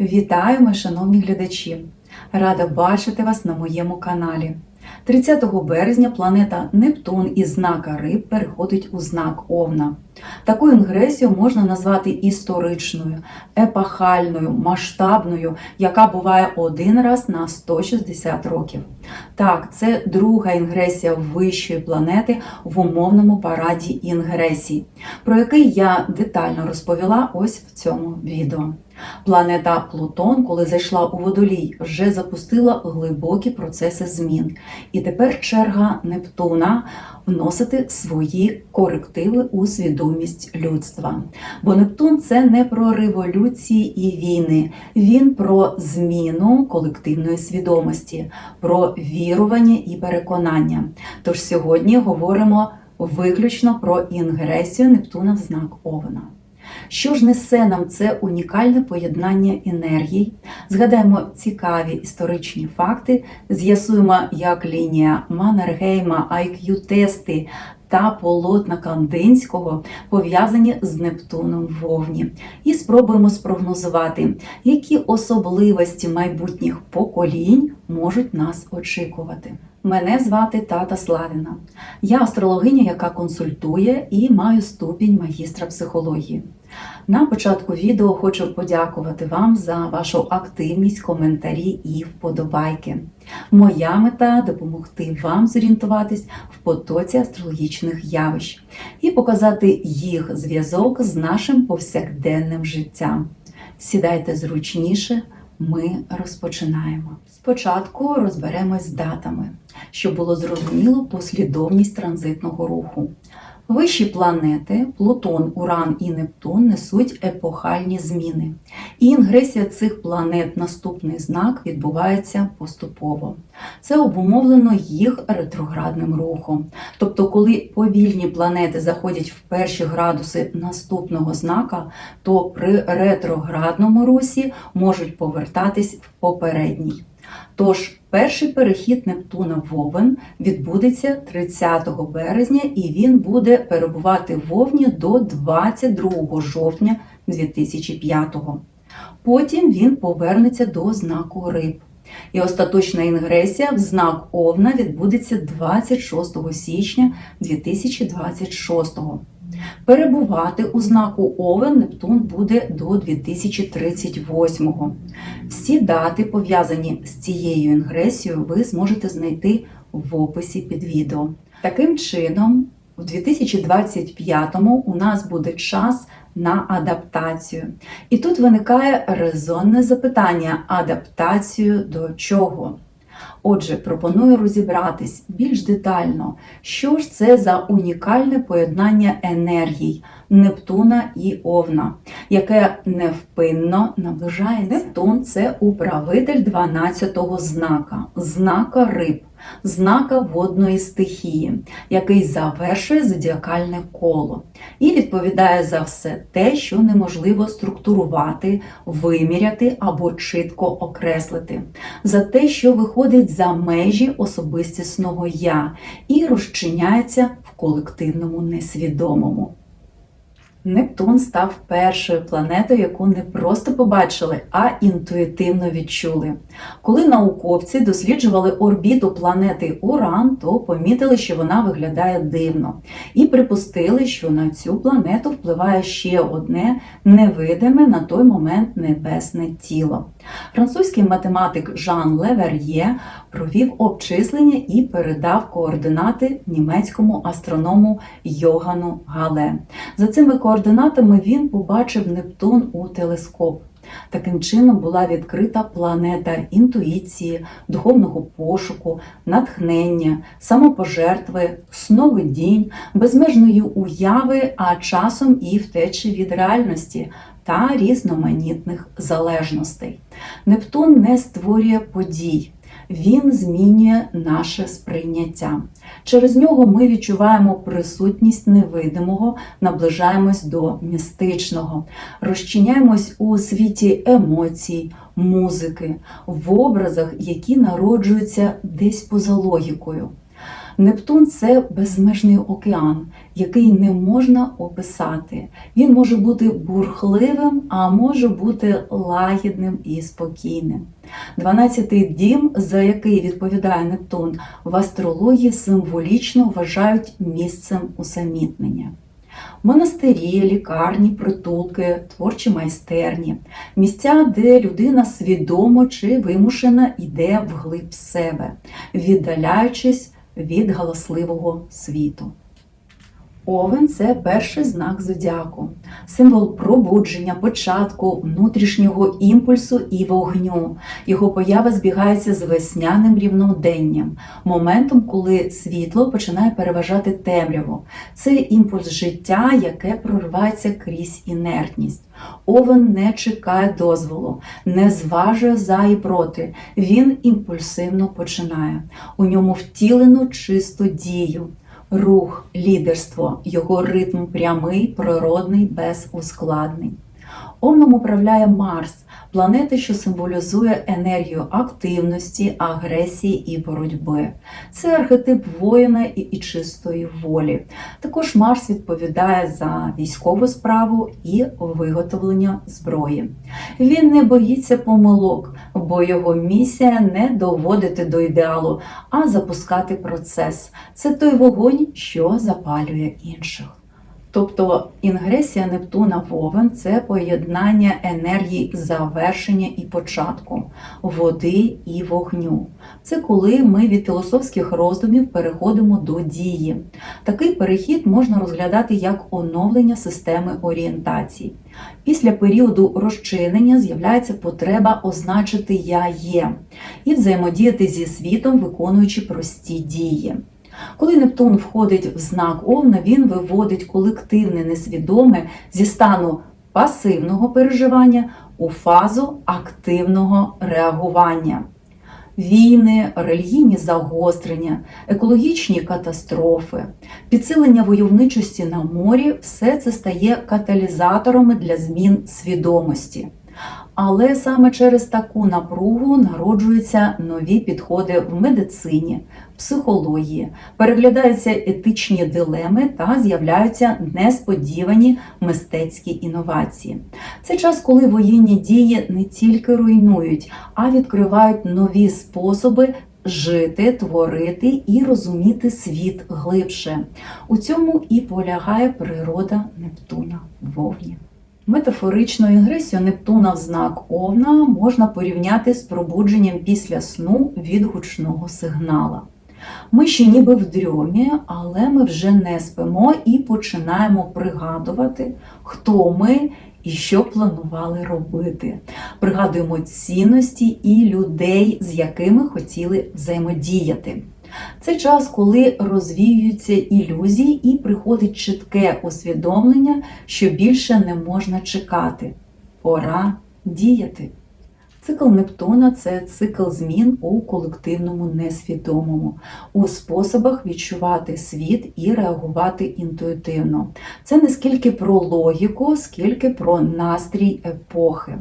Вітаємо, шановні глядачі! Рада бачити вас на моєму каналі. 30 березня планета Нептун із знака Риб переходить у знак Овна. Таку інгресію можна назвати історичною, епахальною, масштабною, яка буває один раз на 160 років. Так, це друга інгресія вищої планети в умовному параді інгресій, про який я детально розповіла ось в цьому відео. Планета Плутон, коли зайшла у водолій, вже запустила глибокі процеси змін. І тепер черга Нептуна вносити свої корективи у свідомість людства. Бо Нептун це не про революції і війни, він про зміну колективної свідомості, про вірування і переконання. Тож сьогодні говоримо виключно про інгресію Нептуна в знак Овна. Що ж несе нам це унікальне поєднання енергій? Згадаємо цікаві історичні факти, з'ясуємо, як лінія Маннергейма, IQ-тести та полотна Кандинського пов'язані з Нептуном в Вовні, і спробуємо спрогнозувати, які особливості майбутніх поколінь можуть нас очікувати. Мене звати Тата Славіна. Я астрологиня, яка консультує і маю ступінь магістра психології. На початку відео хочу подякувати вам за вашу активність, коментарі і вподобайки. Моя мета допомогти вам зорієнтуватись в потоці астрологічних явищ і показати їх зв'язок з нашим повсякденним життям. Сідайте зручніше, ми розпочинаємо. Спочатку розберемось з датами, щоб було зрозуміло послідовність транзитного руху. Вищі планети Плутон, Уран і Нептун несуть епохальні зміни. І інгресія цих планет, наступний знак, відбувається поступово. Це обумовлено їх ретроградним рухом. Тобто, коли повільні планети заходять в перші градуси наступного знака, то при ретроградному русі можуть повертатись в попередній. Тож перший перехід Нептуна в Овен відбудеться 30 березня і він буде перебувати в Овні до 22 жовтня 2005. Потім він повернеться до знаку Риб. І остаточна інгресія в знак Овна відбудеться 26 січня 2026. Перебувати у знаку Овен Нептун буде до 2038-го. Всі дати, пов'язані з цією інгресією, ви зможете знайти в описі під відео. Таким чином, в 2025-му у нас буде час на адаптацію. І тут виникає резонне запитання: адаптацію до чого? Отже, пропоную розібратись більш детально, що ж це за унікальне поєднання енергій Нептуна і Овна, яке невпинно наближається. Нептун це управитель 12-го знака, знака риб, знака водної стихії, який завершує зодіакальне коло і відповідає за все те, що неможливо структурувати, виміряти або чітко окреслити, за те, що виходить за межі особистісного я і розчиняється в колективному несвідомому. Нептун став першою планетою, яку не просто побачили, а інтуїтивно відчули. Коли науковці досліджували орбіту планети Уран, то помітили, що вона виглядає дивно, і припустили, що на цю планету впливає ще одне невидиме на той момент небесне тіло. Французький математик Жан Левер'є провів обчислення і передав координати німецькому астроному Йогану Гале. За цими координатами він побачив Нептун у телескоп. Таким чином була відкрита планета інтуїції, духовного пошуку, натхнення, самопожертви, сновидінь, безмежної уяви, а часом і втечі від реальності та різноманітних залежностей. Нептун не створює подій. Він змінює наше сприйняття. Через нього ми відчуваємо присутність невидимого, наближаємось до містичного, розчиняємось у світі емоцій, музики, в образах, які народжуються десь поза логікою. Нептун це безмежний океан, який не можна описати. Він може бути бурхливим, а може бути лагідним і спокійним. Дванадцятий дім, за який відповідає Нептун, в астрології символічно вважають місцем усамітнення. Монастирі, лікарні, притулки, творчі майстерні, місця, де людина свідомо чи вимушена йде вглиб себе, віддаляючись від галасливого світу. Овен це перший знак зодіаку, символ пробудження, початку, внутрішнього імпульсу і вогню. Його поява збігається з весняним рівноденням, моментом, коли світло починає переважати темряву. Це імпульс життя, яке проривається крізь інертність. Овен не чекає дозволу, не зважує за і проти. Він імпульсивно починає. У ньому втілено чисту дію. Рух, лідерство, його ритм прямий, природний, без ускладнень. Овном управляє Марс, планета, що символізує енергію активності, агресії і боротьби. Це архетип воїна і, і чистої волі. Також Марс відповідає за військову справу і виготовлення зброї. Він не боїться помилок, бо його місія не доводити до ідеалу, а запускати процес. Це той вогонь, що запалює інших. Тобто інгресія Нептуна в Овен це поєднання енергії завершення і початку, води і вогню. Це коли ми від філософських роздумів переходимо до дії. Такий перехід можна розглядати як оновлення системи орієнтацій. Після періоду розчинення з'являється потреба означити Я є і взаємодіяти зі світом, виконуючи прості дії. Коли Нептун входить в знак Овна, він виводить колективне несвідоме зі стану пасивного переживання у фазу активного реагування. Війни, релігійні загострення, екологічні катастрофи, підсилення войовничості на морі все це стає каталізаторами для змін свідомості. Але саме через таку напругу народжуються нові підходи в медицині, психології, переглядаються етичні дилеми та з'являються несподівані мистецькі інновації. Це час, коли воєнні дії не тільки руйнують, а відкривають нові способи. Жити, творити і розуміти світ глибше. У цьому і полягає природа Нептуна в вовні. Метафоричну інгресію Нептуна в знак Овна можна порівняти з пробудженням після сну від гучного сигнала. Ми ще ніби в дрьомі, але ми вже не спимо і починаємо пригадувати, хто ми і що планували робити. Пригадуємо цінності і людей, з якими хотіли взаємодіяти. Це час, коли розвіюються ілюзії і приходить чітке усвідомлення, що більше не можна чекати. Пора діяти. Цикл Нептуна це цикл змін у колективному несвідомому, у способах відчувати світ і реагувати інтуїтивно. Це не скільки про логіку, скільки про настрій епохи.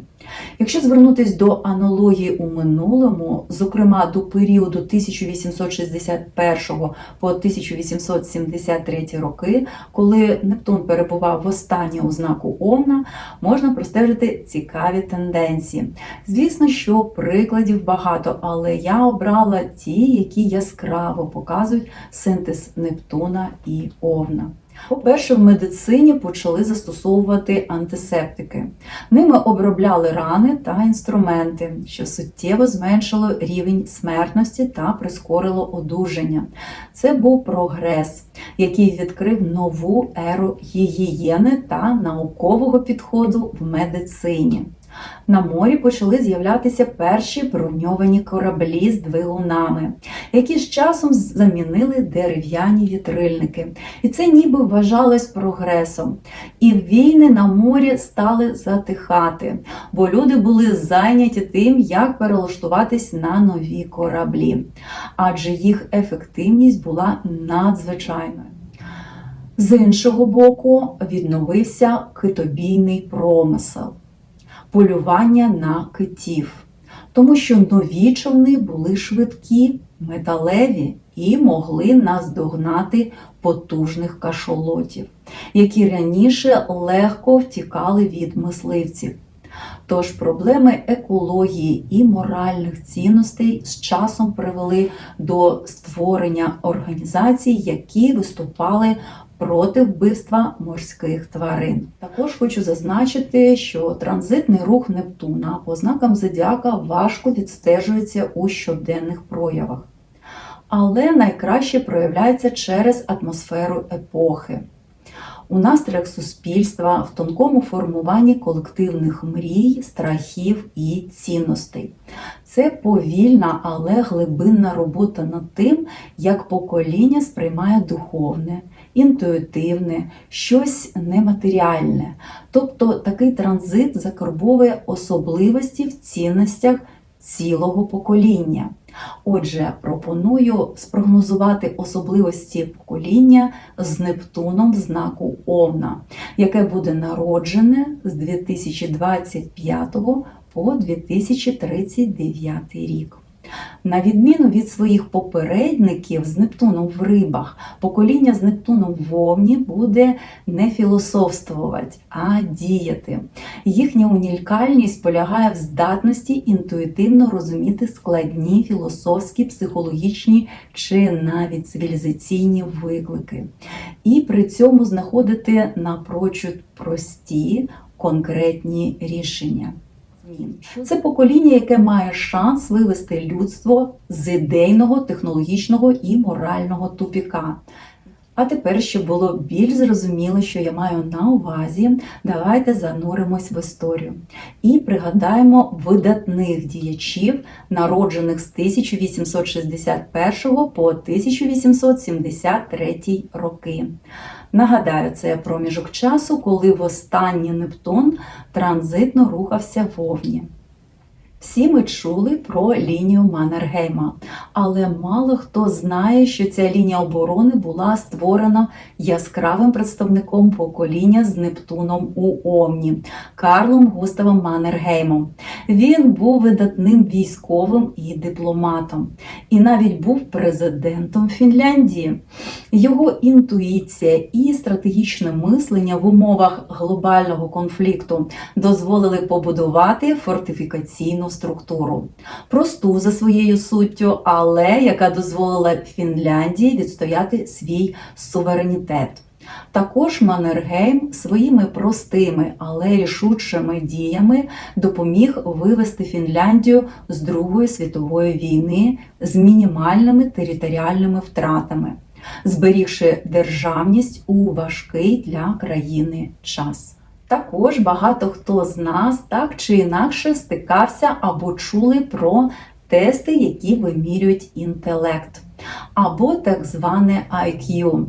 Якщо звернутися до аналогії у минулому, зокрема до періоду 1861 по 1873 роки, коли Нептун перебував в останнє у знаку Овна, можна простежити цікаві тенденції. Звісно, що прикладів багато, але я обрала ті, які яскраво показують синтез Нептуна і Овна. По-перше, в медицині почали застосовувати антисептики. Ними обробляли рани та інструменти, що суттєво зменшило рівень смертності та прискорило одужання. Це був прогрес, який відкрив нову еру гігієни та наукового підходу в медицині. На морі почали з'являтися перші броньовані кораблі з двигунами, які з часом замінили дерев'яні вітрильники. І це ніби вважалось прогресом. І війни на морі стали затихати, бо люди були зайняті тим, як перелаштуватись на нові кораблі, адже їх ефективність була надзвичайною. З іншого боку, відновився китобійний промисел полювання на китів, тому що нові човни були швидкі, металеві і могли наздогнати потужних кашолотів, які раніше легко втікали від мисливців. Тож проблеми екології і моральних цінностей з часом привели до створення організацій, які виступали проти вбивства морських тварин. Також хочу зазначити, що транзитний рух Нептуна по знакам зодіака важко відстежується у щоденних проявах, але найкраще проявляється через атмосферу епохи. У настроях суспільства в тонкому формуванні колективних мрій, страхів і цінностей. Це повільна, але глибинна робота над тим, як покоління сприймає духовне, інтуїтивне, щось нематеріальне. Тобто такий транзит закарбовує особливості в цінностях цілого покоління. Отже, пропоную спрогнозувати особливості покоління з Нептуном в знаку Овна, яке буде народжене з 2025 по 2039 рік. На відміну від своїх попередників з Нептуном в рибах, покоління з Нептуном в Овні буде не філософствувати, а діяти. Їхня унікальність полягає в здатності інтуїтивно розуміти складні філософські, психологічні чи навіть цивілізаційні виклики, і при цьому знаходити напрочуд прості конкретні рішення. Це покоління, яке має шанс вивести людство з ідейного, технологічного і морального тупіка. А тепер, щоб було більш зрозуміло, що я маю на увазі, давайте зануримось в історію і пригадаємо видатних діячів, народжених з 1861 по 1873 роки. Нагадаю, це проміжок часу, коли востаннє Нептун транзитно рухався в Овні. Всі ми чули про лінію Маннергейма, але мало хто знає, що ця лінія оборони була створена яскравим представником покоління з Нептуном у Омні Карлом Густавом Маннергеймом. Він був видатним військовим і дипломатом, і навіть був президентом Фінляндії. Його інтуїція і стратегічне мислення в умовах глобального конфлікту дозволили побудувати фортифікаційну структуру, просту за своєю суттю, але яка дозволила Фінляндії відстояти свій суверенітет. Також Маннергейм своїми простими, але рішучими діями допоміг вивести Фінляндію з Другої світової війни з мінімальними територіальними втратами, зберігши державність у важкий для країни час. Також багато хто з нас так чи інакше стикався або чули про тести, які вимірюють інтелект, або так зване IQ.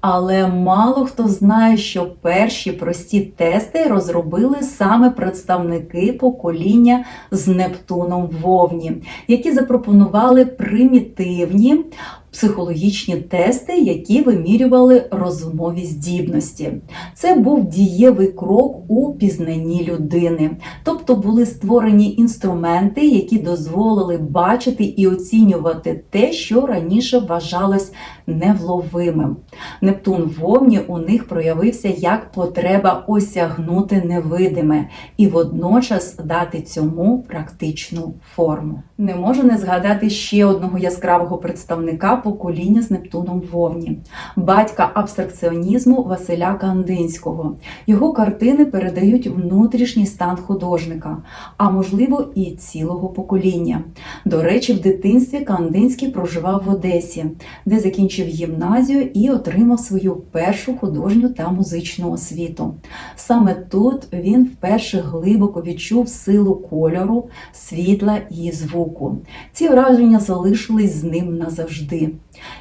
Але мало хто знає, що перші прості тести розробили саме представники покоління з Нептуном Вовні, які запропонували примітивні психологічні тести, які вимірювали розумові здібності. Це був дієвий крок у пізнанні людини, тобто були створені інструменти, які дозволили бачити і оцінювати те, що раніше вважалось невловимим. Нептун в Овні у них проявився як потреба осягнути невидиме і водночас дати цьому практичну форму. Не можу не згадати ще одного яскравого представника покоління з Нептуном в Овні, батька абстракціонізму Василя Кандинського. Його картини передають внутрішній стан художника, а можливо і цілого покоління. До речі, в дитинстві Кандинський проживав в Одесі, де закінчив гімназію і отримав свою першу художню та музичну освіту. Саме тут він вперше глибоко відчув силу кольору, світла і звуку. Ці враження залишились з ним назавжди.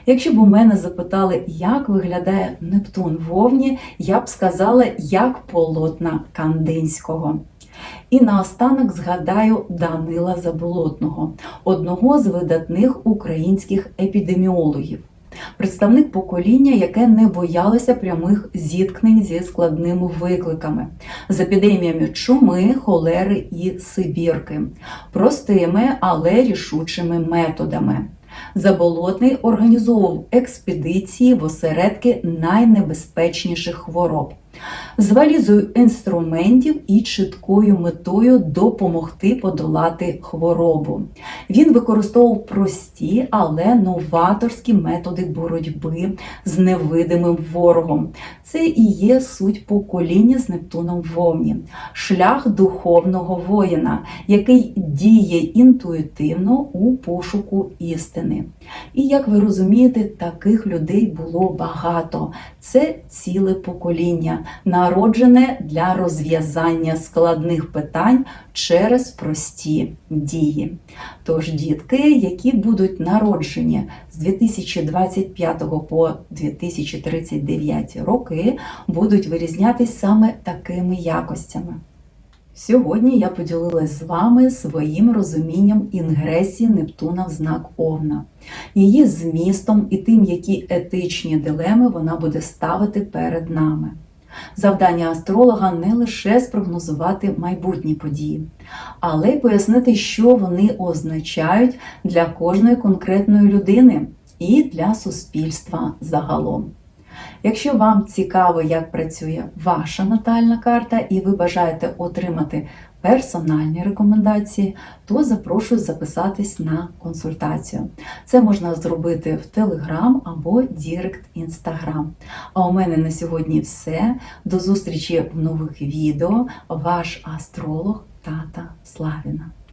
Якщо б у мене запитали, як виглядає Нептун вовні, я б сказала, як полотна Кандинського. І наостанок згадаю Данила Заболотного, одного з видатних українських епідеміологів. Представник покоління, яке не боялося прямих зіткнень зі складними викликами, з епідеміями чуми, холери і сибірки, простими, але рішучими методами. Заболотний організовував експедиції в осередки найнебезпечніших хвороб з валізою інструментів і чіткою метою допомогти подолати хворобу. Він використовував прості, але новаторські методи боротьби з невидимим ворогом. Це і є суть покоління з Нептуном в Вовні, шлях духовного воїна, який діє інтуїтивно у пошуку істини. І як ви розумієте, таких людей було багато. Це ціле покоління, народжене для розв'язання складних питань через прості дії. Тож дітки, які будуть народжені з 2025 по 2039 роки, будуть вирізнятись саме такими якостями. Сьогодні я поділилась з вами своїм розумінням інгресії Нептуна в знак Овна, її змістом і тим, які етичні дилеми вона буде ставити перед нами. Завдання астролога не лише спрогнозувати майбутні події, але й пояснити, що вони означають для кожної конкретної людини і для суспільства загалом. Якщо вам цікаво, як працює ваша натальна карта, і ви бажаєте отримати персональні рекомендації, то запрошую записатись на консультацію. Це можна зробити в Telegram або Дірект Instagram. А у мене на сьогодні все. До зустрічі в нових відео. Ваш астролог Тата Славіна.